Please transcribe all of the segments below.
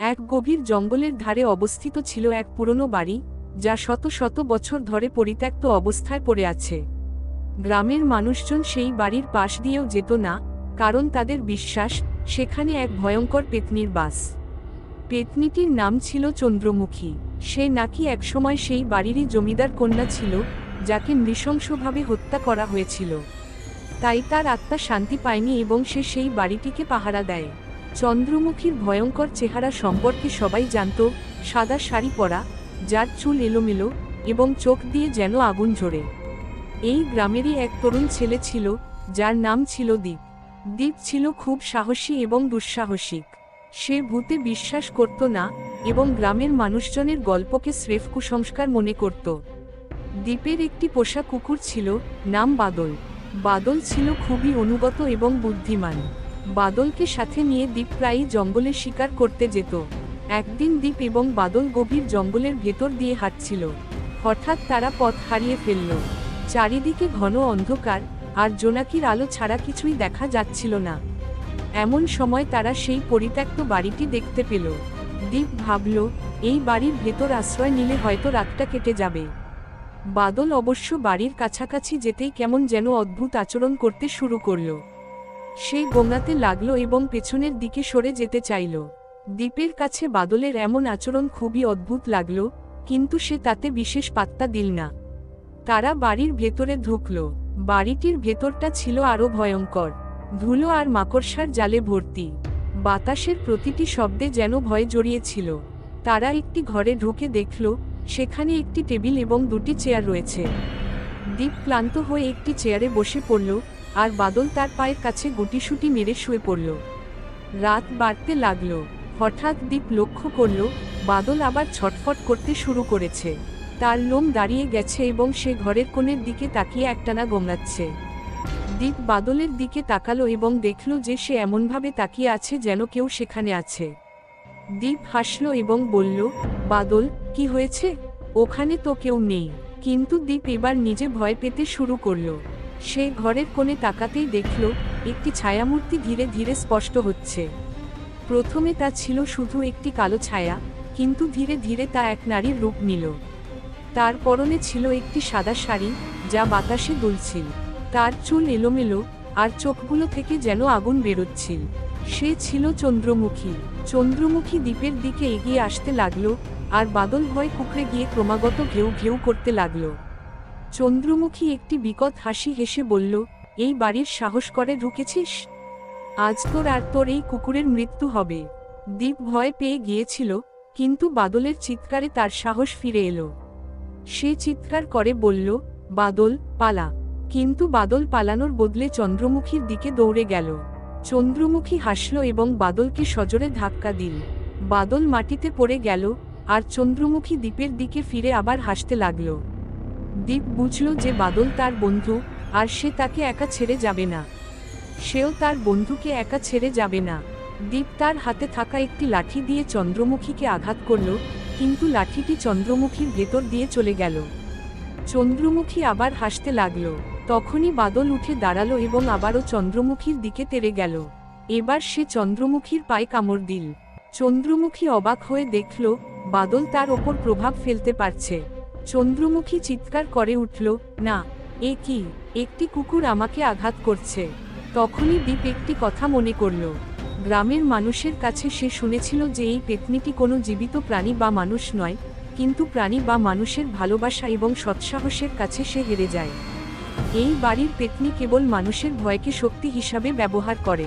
এক গভীর জঙ্গলের ধারে অবস্থিত ছিল এক পুরনো বাড়ি, যা শত শত বছর ধরে পরিত্যক্ত অবস্থায় পড়ে আছে। গ্রামের মানুষজন সেই বাড়ির পাশ দিয়েও যেত না, কারণ তাদের বিশ্বাস, সেখানে এক ভয়ঙ্কর পেতনির বাস। পেতনিটির নাম ছিল চন্দ্রমুখী। সে নাকি একসময় সেই বাড়িরই জমিদার কন্যা ছিল, যাকে নৃশংসভাবে হত্যা করা হয়েছিল। তাই তার আত্মা শান্তি পায়নি এবং সে সেই বাড়িটিকে পাহারা দেয়। চন্দ্রমুখীর ভয়ঙ্কর চেহারা সম্পর্কে সবাই জানত, সাদা শাড়ি পরা, যার চুল এলোমেলো এবং চোখ দিয়ে যেন আগুন ঝরে। এই গ্রামেরই এক তরুণ ছেলে ছিল, যার নাম ছিল দ্বীপ দ্বীপ ছিল খুব সাহসী এবং দুঃসাহসিক। সে ভূতে বিশ্বাস করত না এবং গ্রামের মানুষজনের গল্পকে স্রেফ কুসংস্কার মনে করত। দ্বীপের একটি পোষা কুকুর ছিল, নাম বাদল। বাদল ছিল খুবই অনুগত এবং বুদ্ধিমান। বাদলকে সাথে নিয়ে দ্বীপ প্রায়ই জঙ্গলে শিকার করতে যেত। একদিন দ্বীপ এবং বাদল গভীর জঙ্গলের ভেতর দিয়ে হাঁটছিল। হঠাৎ তারা পথ হারিয়ে ফেলল। চারিদিকে ঘন অন্ধকার, আর জোনাকির আলো ছাড়া কিছুই দেখা যাচ্ছিল না। এমন সময় তারা সেই পরিত্যক্ত বাড়িটি দেখতে পেল। দ্বীপ ভাবল, এই বাড়ির ভেতর আশ্রয় নিলে হয়তো রাতটা কেটে যাবে। বাদল অবশ্য বাড়ির কাছাকাছি যেতেই কেমন যেন অদ্ভুত আচরণ করতে শুরু করল। সে গোঙাতে লাগল এবং পেছনের দিকে সরে যেতে চাইল। দ্বীপের কাছে বাদলের এমন আচরণ খুবই অদ্ভুত লাগল, কিন্তু সে তাতে বিশেষ পাত্তা দিল না। তারা বাড়ির ভেতরে ঢুকল। বাড়িটির ভেতরটা ছিল আরও ভয়ঙ্কর। ধুলো আর মাকড়সার জালে ভর্তি। বাতাসের প্রতিটি শব্দে যেন ভয় জড়িয়েছিল। তারা একটি ঘরে ঢুকে দেখল, সেখানে একটি টেবিল এবং দুটি চেয়ার রয়েছে। দ্বীপ ক্লান্ত হয়ে একটি চেয়ারে বসে পড়ল আর বাদল তার পায়ের কাছে গুটিসুটি মেরে শুয়ে পড়ল। রাত বাড়তে লাগল। হঠাৎ দ্বীপ লক্ষ্য করল, বাদল আবার ছটফট করতে শুরু করেছে। তার লোম দাঁড়িয়ে গেছে এবং সে ঘরের কোণের দিকে তাকিয়ে একটানা গোমড়াচ্ছে। দ্বীপ বাদলের দিকে তাকালো এবং দেখল যে সে এমনভাবে তাকিয়ে আছে যেন কেউ সেখানে আছে। দ্বীপ হাসল এবং বলল, বাদল, কি হয়েছে? ওখানে তো কেউ নেই। কিন্তু দ্বীপ এবার নিজে ভয় পেতে শুরু করল। সে ঘরের কোণে তাকাতেই দেখল, একটি ছায়ামূর্তি ধীরে ধীরে স্পষ্ট হচ্ছে। প্রথমে তা ছিল শুধু একটি কালো ছায়া, কিন্তু ধীরে ধীরে তা এক নারীর রূপ নিল। তার পরনে ছিল একটি সাদা শাড়ি, যা বাতাসে দুলছিল। তার চুল এলোমেলো, আর চোখগুলো থেকে যেন আগুন বেরোচ্ছিল। সে ছিল চন্দ্রমুখী। চন্দ্রমুখী দ্বীপের দিকে এগিয়ে আসতে লাগল, আর বাদল ভয় কুকড়ে গিয়ে ক্রমাগত ঘেউ ঘেউ করতে লাগল। চন্দ্রমুখী একটি বিকট হাসি হেসে বলল, এই বাড়ির সাহস করে ঢুকেছিস? আজ তোর আর তোর এই কুকুরের মৃত্যু হবে। দ্বীপ ভয় পেয়ে গিয়েছিল, কিন্তু বাদলের চিৎকারে তার সাহস ফিরে এলো। সে চিৎকার করে বলল, বাদল, পালা। কিন্তু বাদল পালানোর বদলে চন্দ্রমুখীর দিকে দৌড়ে গেল। চন্দ্রমুখী হাসল এবং বাদলকে সজোরে ধাক্কা দিল। বাদল মাটিতে পড়ে গেল, আর চন্দ্রমুখী দ্বীপের দিকে ফিরে আবার হাসতে লাগল। দ্বীপ বুঝল যে বাদল তার বন্ধু, আর সে তাকে একা ছেড়ে যাবে না। সেও তার বন্ধুকে একা ছেড়ে যাবে না। দ্বীপ তার হাতে থাকা একটি লাঠি দিয়ে চন্দ্রমুখীকে আঘাত করল, কিন্তু লাঠিটি চন্দ্রমুখীর ভেতর দিয়ে চলে গেল। চন্দ্রমুখী আবার হাসতে লাগল। তখনই বাদল উঠে দাঁড়াল এবং আবারও চন্দ্রমুখীর দিকে তেরে গেল। এবার সে চন্দ্রমুখীর পায়ে কামড় দিল। চন্দ্রমুখী অবাক হয়ে দেখল, বাদল তার ওপর প্রভাব ফেলতে পারছে। চন্দ্রমুখী চিৎকার করে উঠল, না, এ কি? একটি কুকুর আমাকে আঘাত করছে। তখনই দ্বীপ একটি কথা মনে করল। গ্রামের মানুষের কাছে সে শুনেছিল যে এই পেতনিটি কোনো জীবিত প্রাণী বা মানুষ নয়, কিন্তু প্রাণী বা মানুষের ভালোবাসা এবং সৎসাহসের কাছে সে হেরে যায়। এই বাড়ির পেতনি কেবল মানুষের ভয়কে শক্তি হিসাবে ব্যবহার করে।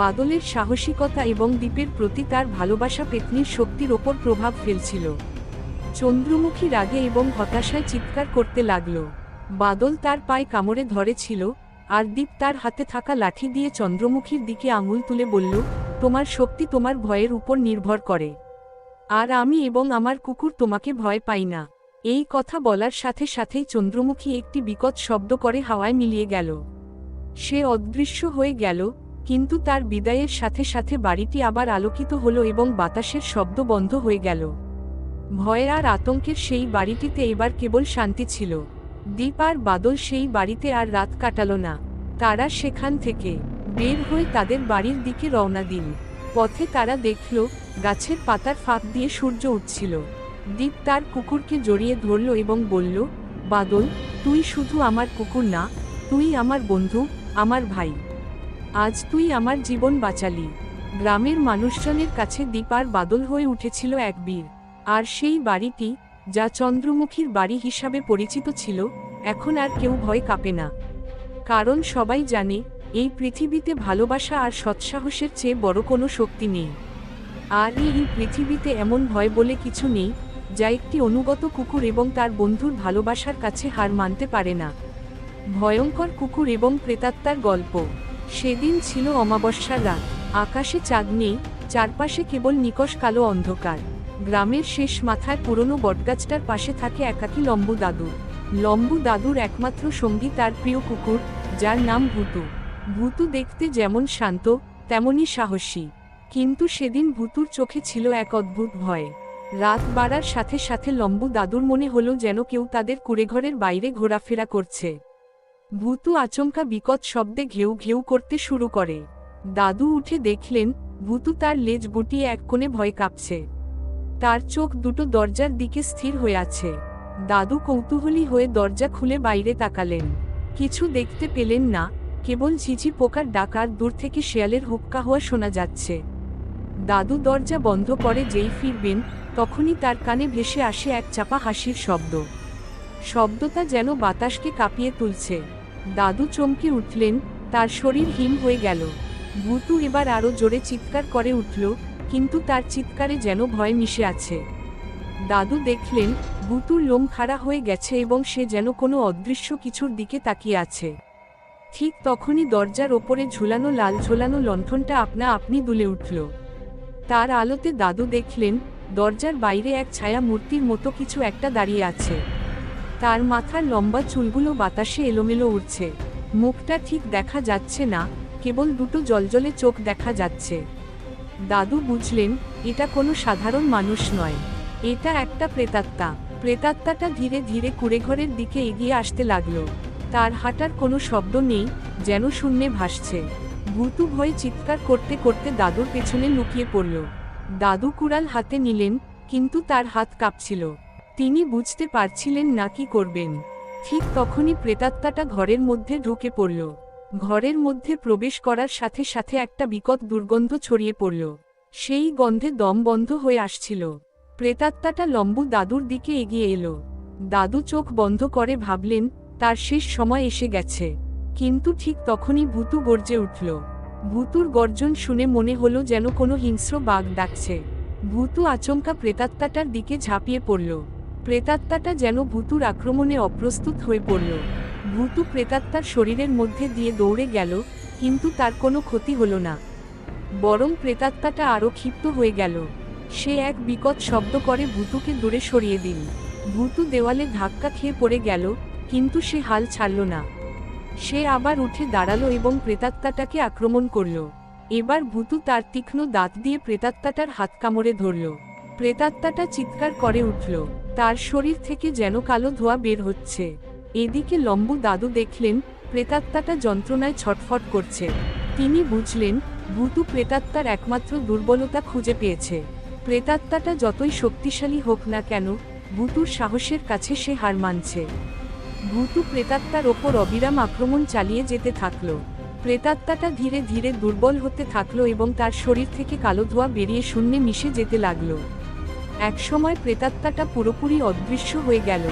বাদলের সাহসিকতা এবং দ্বীপের প্রতি তার ভালোবাসা পেতনির শক্তির ওপর প্রভাব ফেলছিল। চন্দ্রমুখী রাগে এবং হতাশায় চিৎকার করতে লাগল। বাদল তার পায়ে কামড়ে ধরেছিল, আর দ্বীপ তার হাতে থাকা লাঠি দিয়ে চন্দ্রমুখীর দিকে আঙুল তুলে বলল, তোমার শক্তি তোমার ভয়ের উপর নির্ভর করে। আর আমি এবং আমার কুকুর তোমাকে ভয় পাই না। এই কথা বলার সাথে সাথেই চন্দ্রমুখী একটি বিকট শব্দ করে হাওয়ায় মিলিয়ে গেল। সে অদৃশ্য হয়ে গেল, কিন্তু তার বিদায়ের সাথে সাথে বাড়িটি আবার আলোকিত হলো এবং বাতাসের শব্দ বন্ধ হয়ে গেল। ভয় আর আতঙ্কের সেই বাড়িটিতে এবার কেবল শান্তি ছিল। দ্বীপ আর বাদল সেই বাড়িতে আর রাত কাটালো না। তারা সেখান থেকে বের হয়ে তাদের বাড়ির দিকে রওনা দিল। পথে তারা দেখল, গাছের পাতার ফাঁক দিয়ে সূর্য উঠছিল। দ্বীপ তার কুকুরকে জড়িয়ে ধরল এবং বলল, বাদল, তুই শুধু আমার কুকুর না, তুই আমার বন্ধু, আমার ভাই। আজ তুই আমার জীবন বাঁচালি। গ্রামের মানুষজনের কাছে দ্বীপ আর বাদল হয়ে উঠেছিল এক বীর। আর সেই বাড়িটি, যা চন্দ্রমুখীর বাড়ি হিসাবে পরিচিত ছিল, এখন আর কেউ ভয় কাঁপে না। কারণ সবাই জানে, এই পৃথিবীতে ভালোবাসা আর সৎসাহসের চেয়ে বড় কোনো শক্তি নেই। আর এই পৃথিবীতে এমন ভয় বলে কিছু নেই, যা একটি অনুগত কুকুর এবং তার বন্ধুর ভালোবাসার কাছে হার মানতে পারে না। ভয়ঙ্কর কুকুর এবং প্রেতাত্মার গল্প। সেদিন ছিল অমাবস্যার রাত। আকাশে চাঁদ নেই, চারপাশে কেবল নিকশ কালো অন্ধকার। গ্রামের শেষ মাথায় পুরনো বটগাছটার পাশে থাকে একাকী লম্বু দাদু। লম্বু দাদুর একমাত্র সঙ্গী তার প্রিয় কুকুর, যার নাম ভুতু। ভুতু দেখতে যেমন শান্ত, তেমনই সাহসী। কিন্তু সেদিন ভুতুর চোখে ছিল এক অদ্ভুত ভয়। রাত বাড়ার সাথে সাথে লম্বু দাদুর মনে হলো যেন কেউ তাদের কুড়েঘরের বাইরে ঘোরাফেরা করছে। ভূতু আচমকা বিকট শব্দে ঘেউ ঘেউ করতে শুরু করে। দাদু উঠে দেখলেন, ভূতু তার লেজ গুটিয়ে এক কোণে ভয় কাঁপছে। তার চোখ দুটো দরজার দিকে স্থির হয়ে আছে দাদু কৌতূহলী হয়ে দরজা খুলে বাইরে তাকালেন। কিছু দেখতে পেলেন না, কেবল ঝিঝি পোকার ডাকার দূর থেকে শেয়ালের হুক্কা হওয়া শোনা যাচ্ছে। দাদু দরজা বন্ধ করে যেই ফিরবেন, তখনই তার কানে ভেসে আসে এক চাপা হাসির শব্দ। শব্দটা যেন বাতাসকে কাঁপিয়ে তুলছে। দাদু চমকে উঠলেন, তার শরীর হিম হয়ে গেল। ভূতু এবার আরও জোরে চিৎকার করে উঠল কিন্তু তার চিৎকারে যেন ভয় মিশে আছে। দাদু দেখলেন ভূতুর লোম খাড়া হয়ে গেছে এবং সে যেন কোনো অদৃশ্য কিছুর দিকে তাকিয়ে আছে। ঠিক তখনই দরজার ওপরে ঝুলানো লাল ঝোলানো লণ্ঠনটা আপনা আপনি দুলে উঠল। তার আলোতে দাদু দেখলেন, দরজার বাইরে এক ছায়া মূর্তির মতো কিছু একটা দাঁড়িয়ে আছে। তার মাথার লম্বা চুলগুলো বাতাসে এলোমেলো উঠছে মুখটা ঠিক দেখা যাচ্ছে না, কেবল দুটো জলজলে চোখ দেখা যাচ্ছে। দাদু বুঝলেন, এটা কোনো সাধারণ মানুষ নয়। এটা একটা প্রেতাত্মা। প্রেতাত্মাটা ধীরে ধীরে কুড়েঘরের দিকে এগিয়ে আসতে লাগল। তার হাঁটার কোনো শব্দ নেই, যেন শূন্যে ভাসছে। ভূতু ভয়ে চিৎকার করতে করতে দাদুর পেছনে লুকিয়ে পড়ল। দাদু কুড়াল হাতে নিলেন, কিন্তু তার হাত কাঁপছিল। তিনি বুঝতে পারছিলেন না কি করবেন। ঠিক তখনই প্রেতাত্মাটা ঘরের মধ্যে ঢুকে পড়ল। ঘরের মধ্যে প্রবেশ করার সাথে সাথে একটা বিকট দুর্গন্ধ ছড়িয়ে পড়ল। সেই গন্ধে দম বন্ধ হয়ে আসছিল। প্রেতাত্মাটা লম্বু দাদুর দিকে এগিয়ে এলো। দাদু চোখ বন্ধ করে ভাবলেন, তার শেষ সময় এসে গেছে। কিন্তু ঠিক তখনই ভূতু গর্জে উঠল। ভূতুর গর্জন শুনে মনে হলো যেন কোনো হিংস্র বাঘ ডাকছে। ভূতু আচমকা প্রেতাত্মাটার দিকে ঝাঁপিয়ে পড়ল। প্রেতাত্মাটা যেন ভূতুর আক্রমণে অপ্রস্তুত হয়ে পড়ল। ভূতু প্রেতাত্মার শরীরের মধ্যে দিয়ে দৌড়ে গেল, কিন্তু তার কোনো ক্ষতি হলো না। বরং প্রেতাত্মাটা আরও ক্ষিপ্ত হয়ে গেল। সে এক বিকট শব্দ করে ভূতুকে দূরে সরিয়ে দিল। ভূতু দেওয়ালে ধাক্কা খেয়ে পড়ে গেল, কিন্তু সে হাল ছাড়ল না। সে আবার উঠে দাঁড়াল এবং প্রেতাত্মাটাকে আক্রমণ করল। এবার ভূতু তার তীক্ষ্ণ দাঁত দিয়ে প্রেতাত্মাটার হাত কামড়ে ধরল। প্রেতাত্মাটা চিৎকার করে উঠল, তার শরীর থেকে যেন কালো ধোয়া বের হচ্ছে। এদিকে লম্বু দাদু দেখলেন, প্রেতাত্মাটা যন্ত্রণায় ছটফট করছে। তিনি বুঝলেন, ভূতু প্রেতাত্মার একমাত্র দুর্বলতা খুঁজে পেয়েছে। প্রেতাত্মাটা যতই শক্তিশালী হোক না কেন, ভূতুর সাহসের কাছে সে হার মানছে। ভূতু প্রেতাত্মার ওপর অবিরাম আক্রমণ চালিয়ে যেতে থাকল। প্রেতাত্মাটা ধীরে ধীরে দুর্বল হতে থাকল এবং তার শরীর থেকে কালো ধোঁয়া বেরিয়ে শূন্যে মিশে যেতে লাগল। একসময় প্রেতাত্মাটা পুরোপুরি অদৃশ্য হয়ে গেল।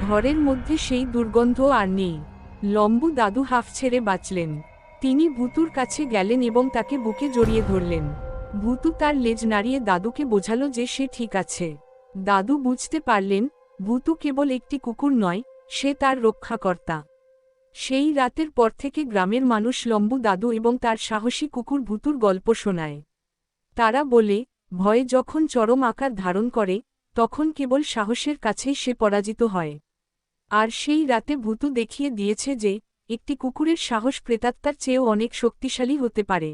ঘরের মধ্যে সেই দুর্গন্ধ আর নেই। লম্বু দাদু হাফ ছেড়ে বাঁচলেন। তিনি ভূতুর কাছে গেলেন এবং তাকে বুকে জড়িয়ে ধরলেন। ভূতু তার লেজ নাড়িয়ে দাদুকে বোঝালো যে সে ঠিক আছে। দাদু বুঝতে পারলেন, ভূতু কেবল একটি কুকুর নয়, সে তার রক্ষাকর্তা। সেই রাতের পর থেকে গ্রামের মানুষ লম্বু দাদু এবং তার সাহসী কুকুর ভূতুর গল্প শোনায়। তারা বলে, ভয়ে যখন চরম আকার ধারণ করে, তখন কেবল সাহসের কাছেই সে পরাজিত হয়। আর সেই রাতে ভূতু দেখিয়ে দিয়েছে যে, একটি কুকুরের সাহস প্রেতাত্মার চেয়েও অনেক শক্তিশালী হতে পারে।